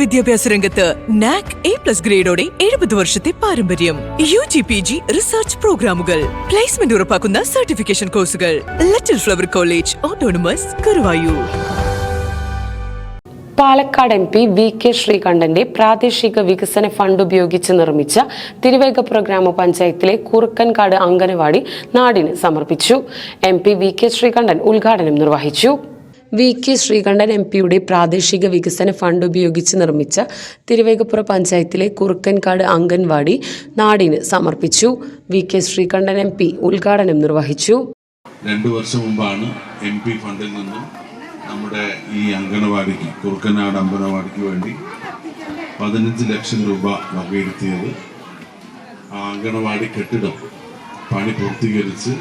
വിദ്യാഭ്യാസ രംഗത്ത് NAAC A plus ഗ്രേഡോടെ എഴുപത് വർഷത്തെ പാരമ്പര്യം. U G P G research പ്രോഗ്രാമുകൾ പ്ലേസ്മെന്റ് ഉറപ്പാക്കുന്ന സർട്ടിഫിക്കേഷൻ കോഴ്സുകൾ little flower college autonomous Karuvayur Palakkad M P V K ശ്രീകണ്ഠന്റെ പ്രാദേശിക വികസന ഫണ്ട് ഉപയോഗിച്ച് നിർമ്മിച്ച തിരുവേഗപ്പുറ ഗ്രാമപഞ്ചായത്തിലെ കുറുക്കൻകാട് അങ്കനവാടി നാടിന് സമർപ്പിച്ചു. M P V K Sreekandan ഉദ്ഘാടനം നിർവഹിച്ചു. വി കെ ശ്രീകണ്ഠൻ എം പിയുടെ പ്രാദേശിക വികസന ഫണ്ട് ഉപയോഗിച്ച് നിർമ്മിച്ച തിരുവേഗപ്പുറ പഞ്ചായത്തിലെ കുറുക്കൻകാട് അംഗൻവാടി നാടിന് സമർപ്പിച്ചു. V K Sreekandan M P ഉദ്ഘാടനം നിർവഹിച്ചു. രണ്ടു വർഷം മുമ്പാണ് എം പി ഫണ്ടിൽ നിന്നും നമ്മുടെ ഈ അംഗനവാടിക്ക് കുറുക്കനാട് അംഗനവാടിക്ക് വേണ്ടി പതിനഞ്ച് ലക്ഷം രൂപ വകയിരുത്തിയത്. ആ അങ്കണവാടി കെട്ടിടം പണി പൂർത്തീകരിച്ച്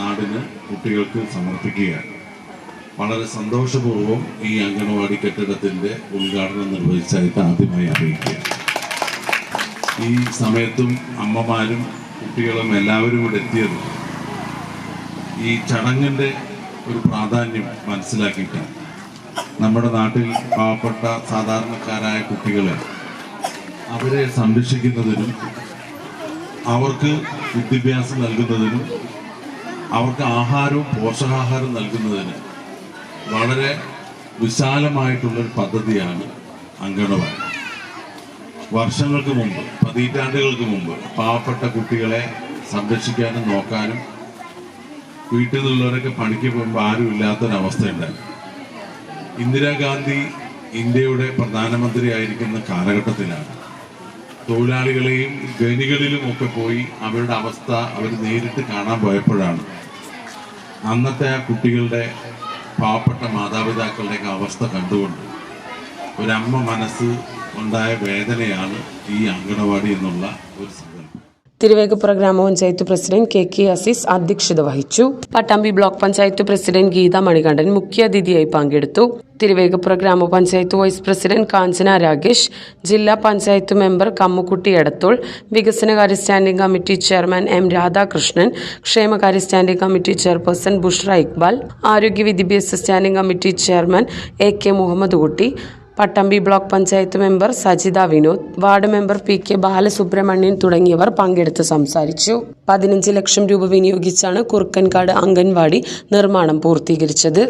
നാടിന് കുട്ടികൾക്ക് സമർപ്പിക്കുകയാണ്. വളരെ സന്തോഷപൂർവം ഈ അംഗനവാടി കെട്ടിടത്തിന്റെ ഉദ്ഘാടനം നിർവഹിച്ചായിട്ട് ആദ്യമായി അറിയിക്കുക. ഈ സമയത്തും അമ്മമാരും കുട്ടികളും എല്ലാവരും ഇവിടെ എത്തിയത് ഈ ചടങ്ങിന്റെ ഒരു പ്രാധാന്യം മനസ്സിലാക്കിയിട്ടാണ്. നമ്മുടെ നാട്ടിൽ പാവപ്പെട്ട സാധാരണക്കാരായ കുട്ടികളെ അവരെ സംരക്ഷിക്കുന്നതിനും അവർക്ക് വിദ്യാഭ്യാസം നൽകുന്നതിനും അവർക്ക് ആഹാരവും പോഷകാഹാരം നൽകുന്നതിന് വളരെ വിശാലമായിട്ടുള്ളൊരു പദ്ധതിയാണ് അങ്കണവാടി. വർഷങ്ങൾക്ക് മുമ്പ് പതിറ്റാണ്ടുകൾക്ക് മുമ്പ് പാവപ്പെട്ട കുട്ടികളെ സംരക്ഷിക്കാനും നോക്കാനും വീട്ടിൽ നിന്നുള്ളവരൊക്കെ പണിക്ക് പോകുമ്പോൾ ആരും ഇല്ലാത്തൊരവസ്ഥയുണ്ടായി. ഇന്ദിരാഗാന്ധി ഇന്ത്യയുടെ പ്രധാനമന്ത്രി ആയിരിക്കുന്ന കാലഘട്ടത്തിലാണ്. തൊഴിലാളികളെയും ഖനികളിലും ഒക്കെ പോയി അവരുടെ അവസ്ഥ അവർ നേരിട്ട് കാണാൻ പോയപ്പോഴാണ് അന്നത്തെ ആ കുട്ടികളുടെ പാവപ്പെട്ട മാതാപിതാക്കളുടെയൊക്കെ അവസ്ഥ കണ്ടുകൊണ്ട് ഒരമ്മ മനസ്സ് ഉണ്ടായ വേദനയാണ് ഈ അങ്കണവാടി എന്നുള്ള ഒരു സങ്കല്പം. തിരുവേഗപ്പുറ ഗ്രാമപഞ്ചായത്ത് പ്രസിഡന്റ് കെ കെ അസീസ് അധ്യക്ഷത വഹിച്ചു. പട്ടാമ്പി ബ്ലോക്ക് പഞ്ചായത്ത് പ്രസിഡന്റ് ഗീത മണികണ്ഠൻ മുഖ്യാതിഥിയായി പങ്കെടുത്തു. തിരുവേഗപ്പുറ ഗ്രാമപഞ്ചായത്ത് വൈസ് പ്രസിഡന്റ് കാഞ്ചന രാഗേഷ് ജില്ലാ പഞ്ചായത്ത് മെമ്പർ കമ്മുക്കുട്ടി എടത്തോൾ വികസനകാര്യ standing committee chairman M Radhakrishnan ക്ഷേമകാര്യ standing committee chairperson Bushra Iqbal ആരോഗ്യ വിദ്യാഭ്യാസ standing committee chairman A K Muhammad Kutty Pattambi block panchayat member Sajitha Vinod ward member P K Balasubramanian തുടങ്ങിയവർ പങ്കെടുത്ത് സംസാരിച്ചു. പതിനഞ്ച് ലക്ഷം രൂപ വിനിയോഗിച്ചാണ് കുറുക്കൻകാട് അംഗൻവാടി നിർമ്മാണം പൂർത്തീകരിച്ചത്.